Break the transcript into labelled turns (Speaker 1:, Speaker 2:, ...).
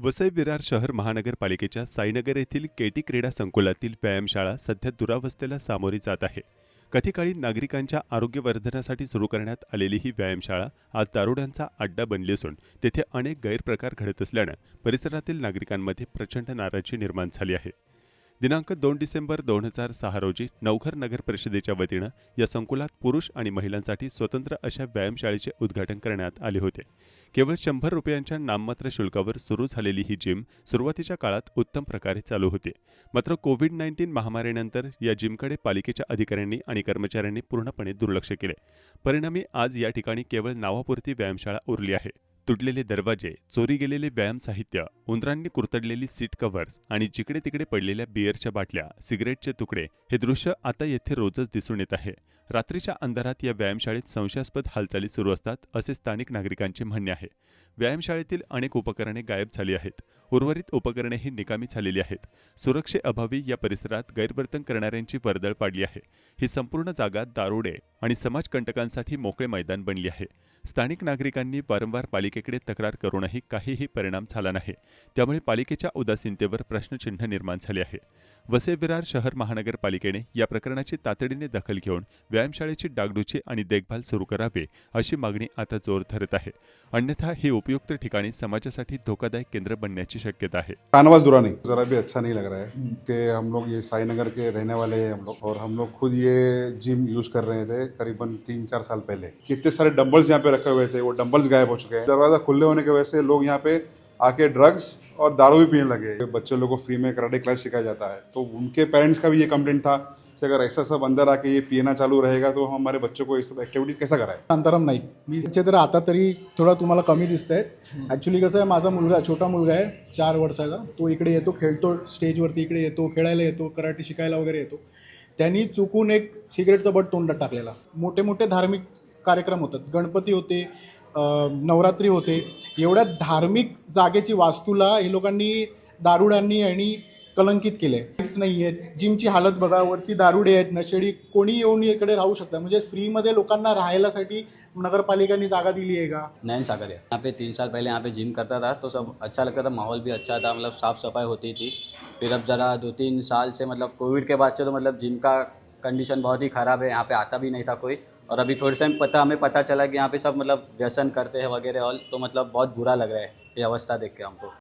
Speaker 1: वसई विरार शहर महानगरपालिकेच्या साईनगर येथील केटी क्रीडा संकुलातील व्यायामशाळा सध्या दुरावस्थेला सामोरी जात आहे. कथिकाळी नागरिकांच्या आरोग्यवर्धनासाठी सुरू करण्यात आलेली ही व्यायामशाळा आज दारुड्यांचा अड्डा बनली असून तेथे अनेक गैरप्रकार घडत असल्यानं परिसरातील नागरिकांमध्ये प्रचंड नाराजी निर्माण झाली आहे. दिनांक दोन डिसेंबर दोन हजार सहा रोजी नवघर नगर परिषदेच्या वतीनं या संकुलात पुरुष आणि महिलांसाठी स्वतंत्र अशा व्यायामशाळेचे उद्घाटन करण्यात आले होते. केवळ शंभर रुपयांच्या नाममात्र शुल्कावर सुरू झालेली ही जिम सुरुवातीच्या काळात उत्तम प्रकारे चालू होती. मात्र कोविड नाईन्टीन महामारीनंतर या जिमकडे पालिकेच्या अधिकाऱ्यांनी आणि कर्मचाऱ्यांनी पूर्णपणे दुर्लक्ष केले. परिणामी आज या ठिकाणी केवळ नावापुरती व्यायामशाळा उरली आहे. तुटलेले दरवाजे चोरी गेलेले व्यायाम साहित्य उंदरांनी कुरतडलेली सीट कव्हर्स आणि जिकडे तिकडे पडलेल्या बिअरच्या बाटल्या सिगरेटचे तुकडे हे दृश्य आता येथे रोजच दिसून येत आहे. रात्रीच्या अंधारात या व्यायामशाळेत संशयास्पद हालचाली सुरू असतात असे स्थानिक नागरिकांचे म्हणणे आहे. व्यायामशाळेतील अनेक उपकरणे गायब झाली आहेत. उर्वरित उपकरणे ही निकामी झालेली आहेत. सुरक्षेअभावी या परिसरात गैरवर्तन करणाऱ्यांची वर्दळ पाडली आहे. ही संपूर्ण जागा दारुडे आणि समाजकंटकांसाठी मोकळे मैदान बनली आहे. स्थानिक नागरिकांनी वारंवार पालिकेकडे तक्रार करूनही काहीही परिणाम झाला नाही. त्यामुळे पालिकेच्या उदासीनतेवर प्रश्नचिन्ह निर्माण झाले आहे. वसे विरार शहर महानगरपालिकेने या प्रकरणाची तातडीने दखल घेऊन व्यायामशाळेची डागडुची आणि देखभाल सुरू करावे अशी मागणी आता जोर धरत आहे. अन्यथा ही उपयुक्त ठिकाणी समाजासाठी धोकादायक केंद्र बनण्याची शक्यता आहे.
Speaker 2: कानवास दुरानी. जरा भी अच्छा नहीं लग रहा है कि हम लोग ये साई नगर के रहने वाले हैं हम लोग और हम लोग खुद ये जिम यूज कर रहे थे करीबन तीन चार साल पहले। कितने सारे डंबल्स यहाँ पे रखे हुए थे वो डंबल्स गायब हो चुके हैं। दरवाजा खुले होने की वजह से लोग यहाँ पे आके ड्रग्स और दारू भी पीने लगे। बच्चे लोगों को फ्री में कराटे क्लास सिखाया जाता है। तो उनके पेरेंट्स का भी ये कंप्लेंट था कि अगर ऐसा सब अंदर आके ये पीना चालू रहेगा तो हमारे बच्चों को ये सब ऍक्टिव्हिटी कैसा कराए?
Speaker 3: शांताराम नाईक मी तर आता तरी थोडा तुम्हाला कमी दिसत आहेत ॲक्च्युली कसं आहे माझा मुलगा छोटा मुलगा आहे चार वर्षाचा. तो इकडे येतो खेळतो स्टेजवरती इकडे येतो खेळायला येतो कराटे शिकायला वगैरे येतो. त्यांनी चुकून एक सिगरेटचं बट तोंडात टाकलेला. मोठे मोठे धार्मिक कार्यक्रम होतात. गणपती होते नवरात्री होते. एवढ्या धार्मिक जागेची वास्तूला हे लोकांनी दारुड्यांनी आणि कलंकित केले लाईट्स नाही आहेत जिमची हालत बघा वरती दारुडे आहेत नशेडी कोणी येऊन इकडे राहू शकतं. म्हणजे फ्रीमध्ये लोकांना राहायलासाठी नगरपालिकांनी जागा दिली आहे का?
Speaker 4: नयन सागर है यहाँ पे तीन साल पहले यहाँ पे जिम करता था तो सब अच्छा लगता था माहौल भी अच्छा था मतलब साफ़ सफाई होती थी। फिर अब ज़रा दो तीन साल से मतलब कोविड के बाद से तो मतलब जिम का कंडीशन बहुत ही ख़राब है यहाँ पे आता भी नहीं था कोई। और अभी थोड़े टाइम पता हमें पता चला कि यहाँ पे सब मतलब व्यसन करते हैं वगैरह और तो मतलब बहुत बुरा लग रहा है ये अवस्था देख के हमको।